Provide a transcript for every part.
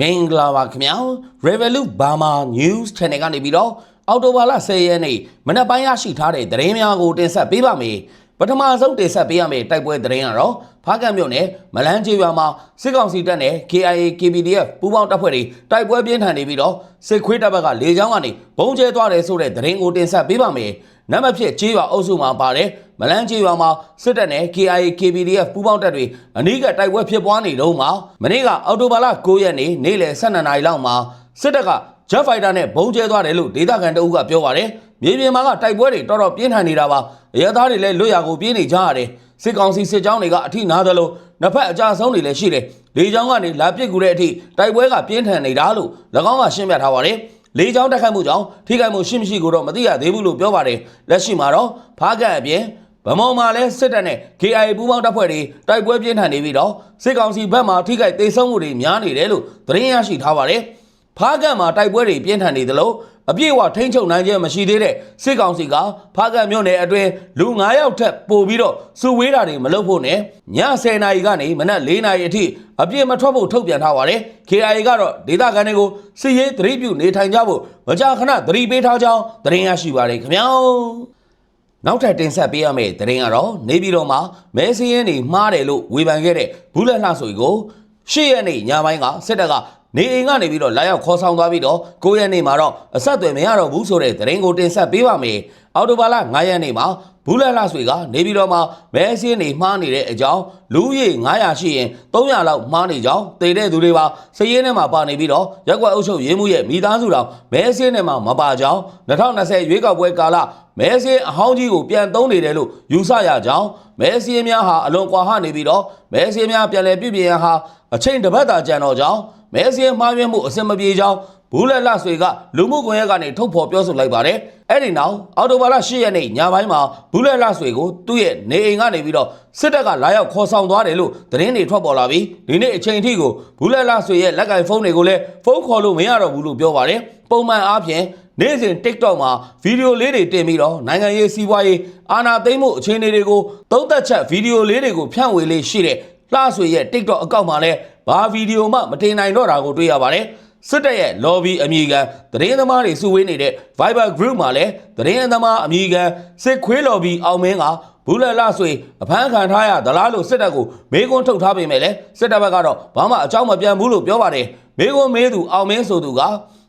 မင်္ဂလာပါခင်ဗျာ Revolut Burma News Channel ကနေပြီးတော့အော်တိုဘာလ10ရက်နေ့မနက်ပိုင်းရရှိထားတဲ့သတင်းများကိုတင်ဆက်ပေးပါမယ် ပထမဆုံးတင်ဆက်ပေးရမယ့်တိုက်ပွဲသတင်းကတော့ဖားကန့်မြို့နယ်မလန်းကျေးရွာမှာစစ်ကောင်စီတပ်နဲ့ KIA KPDF ပူးပေါင်းတပ်ဖွဲ့တွေတိုက်ပွဲပြင်းထန်နေပြီးတော့စစ်ခွေးတပ်ဘက်ကလေကြောင်းကနေဘုံကျဲသွားတယ်ဆိုတဲ့သတင်းကိုတင်ဆက်ပေးပါမယ်နံပါတ်ဖြစ်ကျေးရွာအုပ်စုမှာပါတယ်မလန်းကျေးရွာမှာစစ်တပ်နဲ့ KIA KPDF ပူးပေါင်းတပ်တွေအနီးကတိုက်ပွဲဖြစ်ပွားနေတော့မှာမနေ့ကအော်တိုဘာလ9ရက်နေ့နေ့လယ်12နာရီလောက်မှာစစ်တပ်က Jet Fighter နဲ့ဘုံကျဲသွားတယ်လို့ဒေသခံတအုပ်ကပြောပါတယ်မြေပြင်မှာကတိုက်ပွဲတွေတော်တော်ပြင်းထန်နေတာပါအရသားတွေလည်းလွတ်ရာကိုပြေးနေကြရတယ်စစ်ကောင်စီစစ်ကြောင်းတွေကအထိနာသလိုနှစ်ဖက်အကြဆုံးတွေလည်းရှိတယ်လေကြောင်းကနေလာပစ်ကူတဲ့အထိတိုက်ပွဲကပြင်းထန်နေတာလို့၎င်းကရှင်းပြထားပါတယ်လေကြောင်းတက်ခတ်မှုကြောင့်ထိခိုက်မှုရှိမရှိကိုတော့မသိရသေးဘူးလို့ပြောပါတယ်လက်ရှိမှာတော့ဖားကန်အပြင်ဗမော်မှာလဲစစ်တပ်နဲ့ KIA ပူးပေါင်းတပ်ဖွဲ့တွေတိုက်ပွဲပြင်းထန်နေပြီးတော့စစ်ကောင်စီဘက်မှထိခိုက်ဒေဆုံးမှုတွေများနေတယ်လို့သတင်းရရှိထားပါတယ် ဖားကန်မှာတိုက်ပွဲတွေပြင်းထန်နေသလိုအပြည့်အဝထိန်းချုပ်နိုင်ခြင်းမရှိသေးတဲ့စစ်ကောင်စီကဖားကန်မြို့နယ်အတွင်းလူ9ယောက်ထက်ပိုပြီးတော့စုဝေးတာတွေမလုပ်ဖို့နဲ့ည10နာရီကနေမနက်4နာရီအထိအပြည့်မထွက်ဖို့ထုတ်ပြန်ထားပါတယ် KIA ကတော့ဒေသခံတွေကိုစစ်ရေးသတိပြုနေထိုင်ကြဖို့မကြာခဏသတိပေးထားကြောင်းသတင်းရရှိပါတယ်ခင်ဗျာနောက်ထပ်တင်ဆက်ပေးရမယ့်သတင်းကတော့နေပြည်တော်မှာမဲစင်းရင်နေမှားတယ်လို့ဝေဖန်ခဲ့တဲ့ဘူးလက်လှဆွေကိုရှေ့ရက်နေ့ညပိုင်းကစစ်တပ်က နေအိမ်ကနေပြီးတော့လာရောက်ခေါ်ဆောင်သွားပြီးတော့9ရက်နေ့မှာတော့အဆက်အသွယ်မရတော့ဘူးဆိုတဲ့သတင်းကိုတင်ဆက်ပေးပါမယ်။အော်တိုဘာလ9ရက်နေ့မှာဘူးလက်လှဆွေကနေပြည်တော်မှာမဲစင်းနေမှားနေတဲ့အကြောင်းလူဦးရေ900ရှိရင်300လောက်မှားနေကြောင်းတည်တဲ့သူတွေပါစည်ရင်းထဲမှာပါနေပြီးတော့ရက်ကွက်အုပ်ချုပ်ရေးမှုရဲ့မိသားစုတော်မဲစင်းထဲမှာမပါကြောင်း2020ရွေးကောက်ပွဲကာလမဲစင်းအဟောင်းကြီးကိုပြန်သုံးနေတယ်လို့ယူဆရကြောင်းမဲစင်းများဟာအလွန်ကွာဟနေပြီးတော့မဲစင်းများပြန်လည်ပြည့်ပြည့်ရန်ဟာအချိန်တစ်ပတ်သာကြံတော့ကြောင်း မဲစင်းမှားယွင်းမှုအစင်မပြေကြောင်းဘူးလက်လဆွေကလူမှုကွန်ရက်ကနေထုတ်ဖော်ပြောဆိုလိုက်ပါတယ်အဲ့ဒီနောက်အော်တိုဘာလ10ရက်နေ့ညပိုင်းမှာဘူးလက်လဆွေကိုသူ့ရဲ့နေအိမ်ကနေပြီးတော့စစ်တပ်ကလာရောက်ခေါ်ဆောင်သွားတယ်လို့သတင်းတွေထွက်ပေါ်လာပြီးဒီနေ့အချိန်ထိကိုဘူးလက်လဆွေရဲ့လက်ကင်ဖုန်းတွေကိုလည်းဖုန်းခေါ်လို့မရတော့ဘူးလို့ပြောပါတယ်ပုံမှန်အားဖြင့်နေ့စဉ် TikTok မှာဗီဒီယိုလေးတွေတင်ပြီးတော့နိုင်ငံရေးစီးပွားရေးအာဏာသိမ်းမှုအခြေအနေတွေကိုသုံးသပ်ချက်ဗီဒီယိုလေးတွေကိုဖြန့်ဝေလေးရှိတဲ့ လှဆွေရဲ့ TikTok အကောင့်မှာလည်းဘာဗီဒီယိုမှမတင်နိုင်တော့တာကိုတွေ့ရပါတယ်စစ်တပ်ရဲ့ lobby အမည်ခံသတင်းသမားတွေစုဝေးနေတဲ့ Viber group မှာလည်းသတင်းသမားအမည်ခံစစ်ခွေး lobby အောင်မင်းကဘူးလက်လဆွေအဖမ်းခံထားရသလားလို့စစ်တပ်ကိုမေးခွန်းထုတ်ထားပေမဲ့လည်းစစ်တပ်ဘက်ကတော့ဘာမှအကြောင်းမပြန်ဘူးလို့ပြောပါတယ်မေးခွန်းမေးသူအောင်မင်းဆိုသူက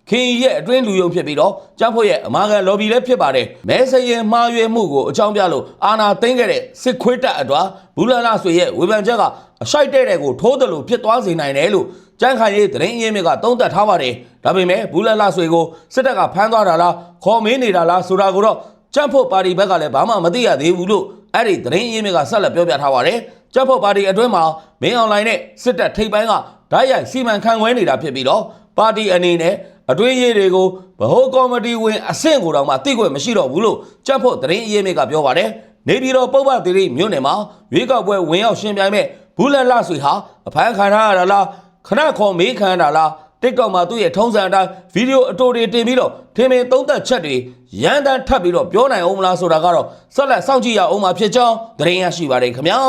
ခင်ကြီးရဲ့အတွင်းလူယုံဖြစ်ပြီးတော့ကျန်းဖို့ရဲ့အမာခံလော်ဘီလည်းဖြစ်ပါတယ်မဲစရင်မှားရွေးမှုကိုအကြောင်းပြလို့အာနာသိမ်းခဲ့တဲ့စစ်ခွေးတပ်အတော်ဘူးလလာဆွေရဲ့ဝေဖန်ချက်ကအရှိုက်တဲ့တဲ့ကိုထိုးတယ်လို့ဖြစ်သွားစေနိုင်တယ်လို့ကျန်းခိုင်ရေးသတင်းအရင်းမြစ်ကသုံးသပ်ထားပါတယ်ဒါပေမဲ့ဘူးလလာဆွေကိုစစ်တပ်ကဖမ်းသွားတာလားခေါ်မင်းနေတာလားဆိုတာကိုတော့ကျန်းဖို့ပါတီဘက်ကလည်းဘာမှမသိရသေးဘူးလို့အဲ့ဒီသတင်းအရင်းမြစ်ကဆက်လက်ပြောပြထားပါတယ်ကျန်းဖို့ပါတီအတွင်းမှာမင်းအွန်လိုင်းနဲ့စစ်တပ်ထိပ်ပိုင်းကဓာတ်ရိုက်စီမံခန့်ခွဲနေတာဖြစ်ပြီးတော့ပါတီအနေနဲ့ အတွင်းရေးတွေကိုဗဟိုကော်မတီဝင်အဆင့်ကိုတော့မှသိခွင့်မရှိတော့ဘူးလို့ကြက်ဖို့သတင်းအရေးမြစ်ကပြောပါတယ်။နေပြည်တော်ပုဗ္ဗသီရိမြို့နယ်မှာရွေးကောက်ပွဲဝင်ရောက်ရှင်ပြိုင်မဲ့ဘူးလက်လဆွေဟာအဖမ်းခံထားရတာလားခဏခေါ်မေးခံရတာလား TikTok မှာသူ့ရဲ့ထုံးစံအတိုင်းဗီဒီယိုအတူတွေတင်ပြီးတော့ထင်မြင်သုံးသပ်ချက်တွေရန်တမ်းထပ်ပြီးတော့ပြောနိုင်အောင်မလားဆိုတာကတော့ဆက်လက်စောင့်ကြည့်ရအောင်မှာဖြစ်ကြောင်းသတင်းရရှိပါတယ်ခင်ဗျာ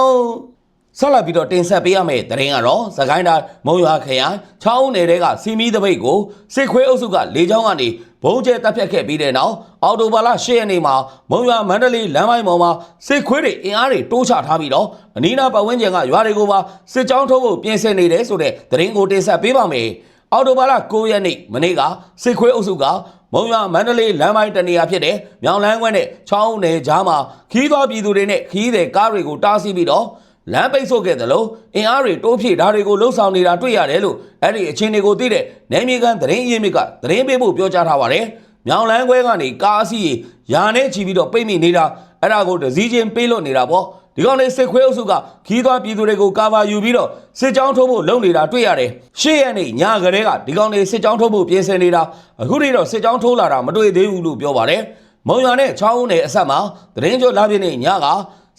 ။ ဆက်လက်ပြီးတော့တင်ဆက်ပေးရမယ့်သတင်းကတော့သခိုင်းတိုင်းမုံရွာခရိုင်ချောင်းနယ်တဲကစီမီတပိတ်ကိုစစ်ခွေးအုပ်စုကလေကြောင်းကနေဘုံကျဲတပ်ဖြတ်ခဲ့ပြီးတဲ့နောက်အော်တိုဘာလ10ရက်နေ့မှာမုံရွာမန္တလေးလမ်းပိုင်းပေါ်မှာစစ်ခွေးတွေအင်အားတွေတိုးချထားပြီးတော့အနီးနားပတ်ဝန်းကျင်ကရွာတွေကိုပါစစ်ကြောင်းထုတ်ဖို့ပြင်ဆင်နေတယ်ဆိုတဲ့သတင်းကိုတင်ဆက်ပေးပါမယ်။အော်တိုဘာလ9ရက်နေ့မနေ့ကစစ်ခွေးအုပ်စုကမုံရွာမန္တလေးလမ်းပိုင်းတနေရာဖြစ်တဲ့မြောင်လန်းကွက်နဲ့ချောင်းနယ်ကြားမှာခီးသွားပြည်သူတွေနဲ့ခီးတဲ့ကားတွေကိုတားဆီးပြီးတော့ လမ်းပိတ်ဆို့ခဲ့တယ်လို့အင်အားတွေတိုးဖြည့်ဓာတ်တွေကိုလှုပ်ဆောင်နေတာတွေ့ရတယ်လို့အဲ့ဒီအခြေအနေကိုသိတဲ့နယ်မြေကန်သတင်းအရင်းမြစ်ကသတင်းပေးဖို့ပြောကြားထားပါတယ်။မြောင်လန်းခွဲကနေကားအစီးရာနဲ့ချီပြီးတော့ပိတ်မိနေတာအဲ့ဒါကိုဒစည်းချင်းပေးလွတ်နေတာပေါ့ဒီကောင်လေးစစ်ခွေးအုပ်စုကခီးသွားပြည်သူတွေကိုကာဗာယူပြီးတော့စစ်ကြောင်းထိုးဖို့လုပ်နေတာတွေ့ရတယ်။ရှေ့ရက်နေ့ညကလေးကဒီကောင်လေးစစ်ကြောင်းထိုးဖို့ပြင်ဆင်နေတာအခုထိတော့စစ်ကြောင်းထိုးလာတာမတွေ့သေးဘူးလို့ပြောပါတယ်။မုံရွာနဲ့ချောင်းဦးနယ်အဆက်မှာသတင်းကြောလာပြည့်နေညက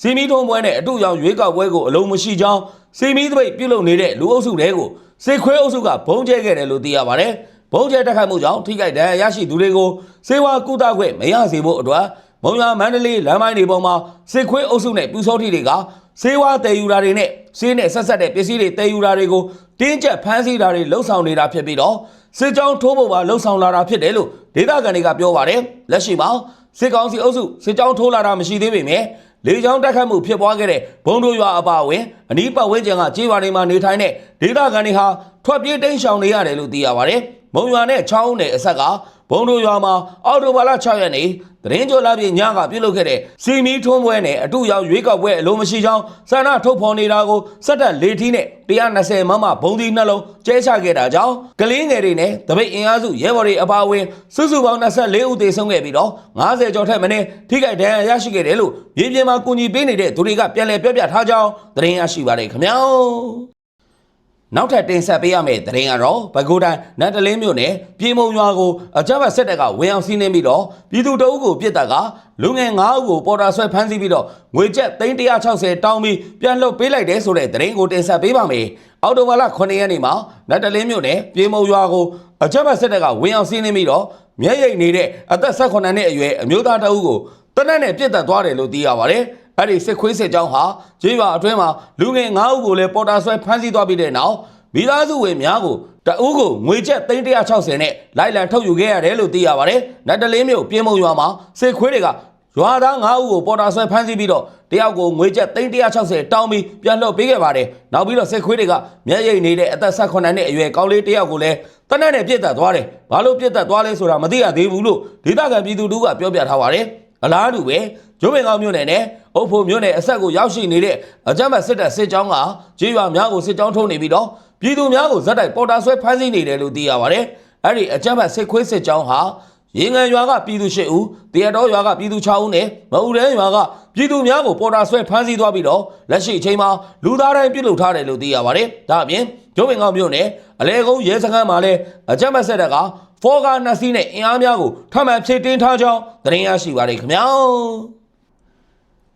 စီမီထုံးပွဲနဲ့အတူရောင်ရွေးကောက်ပွဲကိုအလုံးမရှိကြောင်းစီမီသပိတ်ပြုလုပ်နေတဲ့လူအုပ်စုတွေကိုစစ်ခွေးအုပ်စုကဘုံကျဲခဲ့တယ်လို့သိရပါတယ်။ဘုံကျဲတက်ခတ်မှုကြောင့်ထိခိုက်ဒဏ်ရာရရှိသူတွေကိုစေဝါကုသခွင့်မရစေဖို့အတွက်မုံရွာမန္တလေးလမ်းပိုင်းတွေပေါ်မှာစစ်ခွေးအုပ်စုနဲ့ပြူစောထီတွေကစေဝါတည်ယူတာတွေနဲ့စေးနဲ့ဆက်ဆက်တဲ့ပစ္စည်းတွေတည်ယူတာတွေကိုတင်းကျပ်ဖမ်းဆီးတာတွေလှုံ့ဆော်နေတာဖြစ်ပြီးတော့စစ်ကြောင်းထိုးဖို့ပါလှုံ့ဆော်လာတာဖြစ်တယ်လို့ဒေသခံတွေကပြောပါတယ်လက်ရှိမှာစစ်ကောင်စီအုပ်စုစစ်ကြောင်းထိုးလာတာမရှိသေးပေမဲ့ လေကြောင်းတိုက်ခတ်မှုဖြစ်ပွားခဲ့တဲ့ဘုံတို့ရွာအပါအဝင်အနီးပတ်ဝန်းကျင်ကကြေးရွာတွေမှာနေထိုင်တဲ့ဒေသခံတွေဟာထွက်ပြေးတိမ်းရှောင်နေရတယ်လို့သိရပါတယ် မုံရွာနဲ့ချောင်းနယ်အဆက်ကဘုံတို့ရွာမှာအော်တိုဘာလ6ရက်နေ့သတင်းကြော်လာပြီးညကပြုလုပ်ခဲ့တဲ့စီမီထွန်းပွဲနဲ့အတူရောက်ရွေးကောက်ပွဲအလုံးမရှိကြောင်းဆန္ဒထုတ်ဖော်နေတာကိုစက်တက်လေထီးနဲ့120မမဘုံဒီနှလုံးကျဲချခဲ့တာကြောင့်ကလေးငယ်တွေနဲ့တပိတ်အင်အားစုရဲဘော်တွေအပါအဝင်စုစုပေါင်း24ဦးသေဆုံးခဲ့ပြီးတော့90ကျော်ထက်မနည်းထိခိုက်ဒဏ်ရာရရှိခဲ့တယ်လို့မြေပြင်မှာကူညီပေးနေတဲ့သူတွေကပြန်လည်ပြောပြထားကြောင်းသတင်းရရှိပါတယ်ခင်ဗျာ နောက်ထပ်တင်ဆက်ပေးရမယ့်သတင်းကတော့ပဲခူးတိုင်းနတ်တလင်းမြို့နယ်ပြည်မုံရွာကိုအကြမ်းဖက်စစ်တပ်ကဝင်အောင်စီးနှင်းပြီးတော့ပြည်သူတအုပ်ကိုပြစ်တပ်ကလူငယ်9ဦးကိုပေါ်တာဆွဲဖမ်းဆီးပြီးတော့ငွေကျပ်360တောင်းပြီးပြန်လွှတ်ပေးလိုက်တယ်ဆိုတဲ့သတင်းကိုတင်ဆက်ပေးပါမယ်။အော်တိုဘာလ9ရက်နေ့မှာနတ်တလင်းမြို့နယ်ပြည်မုံရွာကိုအကြမ်းဖက်စစ်တပ်ကဝင်အောင်စီးနှင်းပြီးတော့မျက်ရည်နေတဲ့အသက်18နှစ်အရွယ်အမျိုးသားတအုပ်ကိုတနက်နဲ့ပြစ်တက်သွားတယ်လို့သိရပါတယ်။ အဲ့ဒီစစ်ခွေးစစ်ကြောင်းဟာကျေးရွာအတွင်းမှာလူငယ်9ဦးကိုလည်းပေါ်တာဆွဲဖမ်းဆီးသွားပြီးတဲ့နောက်မိသားစုဝင်များကိုတအူးကိုငွေကျပ်360နဲ့လိုက်လံထုတ်ယူခဲ့ရတယ်လို့သိရပါတယ်။နတ်တလင်းမြို့ပြင်းမုံရွာမှာစစ်ခွေးတွေကရွာသား9ဦးကိုပေါ်တာဆွဲဖမ်းဆီးပြီးတော့တယောက်ကိုငွေကျပ်360တောင်းပြီးပြန်လွှတ်ပေးခဲ့ပါတယ်။နောက်ပြီးတော့စစ်ခွေးတွေကမျက်ရည်နေတဲ့အသက်18နှစ်အရွယ်ကောင်းလေးတယောက်ကိုလည်းတနက်နဲ့ပြစ်တက်သွားတယ်။ဘာလို့ပြစ်တက်သွားလဲဆိုတာမသိရသေးဘူးလို့ဒေသခံပြည်သူတို့ကပြောပြထားပါတယ်။အလားတူပဲကျိုးပင်ကောင်းမြို့နယ်နဲ့ အုတ်ဖို့မြို့နယ်အဆက်ကိုရောက်ရှိနေတဲ့အကြမ်းဖက်စစ်တပ်စစ်ကြောင်းကကြေးရွာများကိုစစ်ကြောင်းထုံးနေပြီးတော့ပြည်သူများကိုဇက်တိုက်ပေါ်တာဆွဲဖမ်းဆီးနေတယ်လို့သိရပါတယ်။အဲ့ဒီအကြမ်းဖက်စစ်ခွေးစစ်ကြောင်းဟာရေငန်ရွာကပြည်သူ၈ဦး၊တရတော်ရွာကပြည်သူ6ဦးနဲ့မအူရန်ရွာကပြည်သူများကိုပေါ်တာဆွဲဖမ်းဆီးသွားပြီးတော့လက်ရှိအချိန်မှာလူသားတိုင်းပြုတ်လုထားတယ်လို့သိရပါတယ်။ဒါအပြင်ကျိုးပင်ကောင်းမြို့နယ်အလဲကုန်းရဲစခန်းမှာလည်းအကြမ်းဖက်စစ်တပ်ကဖောကားနှစ်စီးနဲ့အင်အားများကိုထပ်မံဖြည့်တင်းထားကြောင်းသတင်းရရှိပါတယ်ခင်ဗျာ။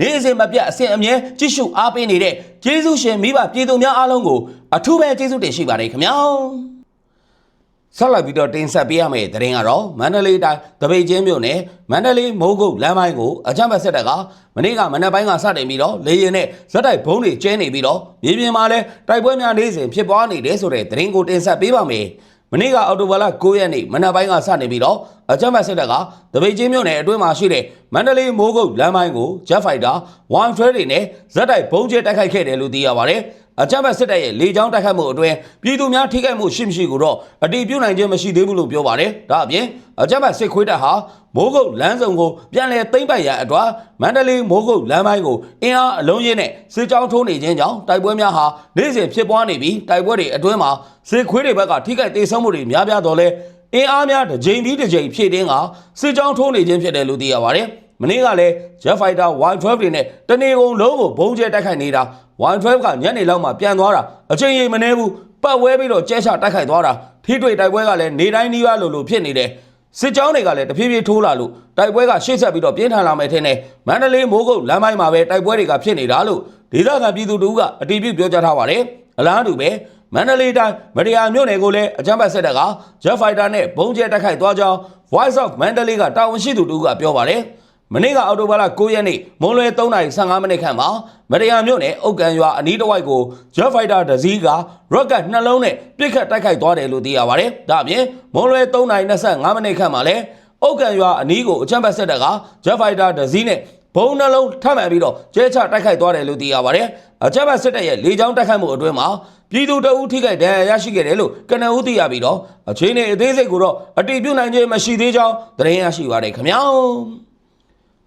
နေ့စဉ်မပြတ်အစဉ်အမြဲကြည့်ရှုအားပေးနေတဲ့ကျေးဇူးရှင်မိဘပြည်သူများအားလုံးကိုအထူးပဲကျေးဇူးတင်ရှိပါတယ်ခင်ဗျာဆက်လက်ပြီးတော့တင်ဆက်ပေးရမယ့်သတင်းကတော့မန္တလေးတိုင်းတပိတ်ချင်းမြို့နယ်မန္တလေးမိုးကုတ်လမ်းပိုင်းကိုအကြမ်းဖက်စစ်တပ်ကမနေ့ကမနက်ပိုင်းကစတင်ပြီးတော့လေရင်နဲ့ဇက်တိုက်ဘုံတွေကျဲနေပြီးတော့မြေပြင်မှာလည်းတိုက်ပွဲများနေစဉ်ဖြစ်ပွားနေတယ်ဆိုတဲ့သတင်းကိုတင်ဆက်ပေးပါမယ် မနေ့ကအော်တိုဘာလ9ရက်နေ့မနက်ပိုင်းကစနေပြီးတော့အကြမ်းဖက်စစ်တပ်ကတပိတ်ချင်းမြို့နယ်အတွင်းမှာရှိတဲ့မန္တလေးမိုးကုတ်လမ်းပိုင်းကို Jet Fighter 112တွေနဲ့ဇက်တိုက်ဘုံကျဲတိုက်ခိုက်ခဲ့တယ်လို့သိရပါတယ် အကြမ်းဖက်စစ်တပ်ရဲ့လေကြောင်းတိုက်ခိုက်မှုအတွင်းပြည်သူများထိခိုက်မှုရှိမရှိကိုတော့အတိပြုနိုင်ခြင်းမရှိသေးဘူးလို့ပြောပါတယ်။ဒါအပြင်အကြမ်းဖက်စစ်ခွေးတပ်ဟာမိုးကုတ်လမ်းစုံကိုပြန်လည်သိမ်းပိုက်ရန်အတွက်မန္တလေးမိုးကုတ်လမ်းပိုင်းကိုအင်အားအလုံးရင်းနဲ့စစ်ကြောင်းထိုးနေခြင်းကြောင့်တိုက်ပွဲများဟာနေ့စဉ်ဖြစ်ပွားနေပြီးတိုက်ပွဲတွေအတွင်းမှာစစ်ခွေးတွေဘက်ကထိခိုက်ဒေဆုံးမှုတွေများပြားတော့လဲအင်အားများတစ်ကြိမ်ပြီးတစ်ကြိမ်ဖြည့်တင်းကစစ်ကြောင်းထိုးနေခြင်းဖြစ်တယ်လို့သိရပါတယ်။ မနေ့ကလည်း Jet Fighter Y12 တွေနဲ့တနေကုန်လုံးကိုဘုံကျဲတိုက်ခိုက်နေတာ Y12 ကညနေလောက်မှပြန်သွားတာအချိန်ကြီးမနေဘူးပတ်ဝဲပြီးတော့ကျဲချတိုက်ခိုက်သွားတာထိတွေ့တိုက်ပွဲကလည်းနေတိုင်းနီးပါးလိုလိုဖြစ်နေတယ်စစ်ကြောင်းတွေကလည်းတဖြည်းဖြည်းထိုးလာလို့တိုက်ပွဲကရှေ့ဆက်ပြီးတော့ပြင်းထန်လာမယ်ထင်တယ်မန္တလေးမိုးကုတ်လမ်းပိုင်းမှာပဲတိုက်ပွဲတွေကဖြစ်နေတာလို့ဒေသခံပြည်သူတို့ကအတည်ပြုပြောကြားထားပါတယ်အလားတူပဲမန္တလေးတိုင်းမတရားမြို့နယ်ကိုလည်းအကြမ်းဖက်စစ်တပ်က Jet Fighter နဲ့ဘုံကျဲတိုက်ခိုက်သွားကြောင်း Voice of Mandalay ကတာဝန်ရှိသူတို့ကပြောပါတယ် မနေ့ကအောက်တိုဘာလ9ရက်နေ့မွန်လွယ်3:15မိနစ်ခန့်မှာမရယာမြို့နယ်အုတ်ကန်ရွာအနီးတစ်ဝိုက်ကို Jet Fighter တစ်စီးက rocket နှလုံးနဲ့ပစ်ခတ်တိုက်ခိုက်သွားတယ်လို့သိရပါတယ်။ဒါ့အပြင်မွန်လွယ်3:25မိနစ်ခန့်မှာလည်းအုတ်ကန်ရွာအနီးကိုအကြမ်းဖက်စစ်တပ်က Jet Fighter တစ်စီးနဲ့ဘုံနှလုံးထပ်မံပြီးတော့ကျဲချတိုက်ခိုက်သွားတယ်လို့သိရပါတယ်။အကြမ်းဖက်စစ်တပ်ရဲ့လေကြောင်းတိုက်ခိုက်မှုအတွင်းမှာပြည်သူတအုပ်ထိခိုက်ဒဏ်ရာရရှိခဲ့တယ်လို့ကနဦးသိရပြီးတော့အခြေအနေအသေးစိတ်ကိုတော့အတည်ပြုနိုင်ခြင်းမရှိသေးကြောင်းသတင်းရရှိပါတယ်ခင်ဗျာ။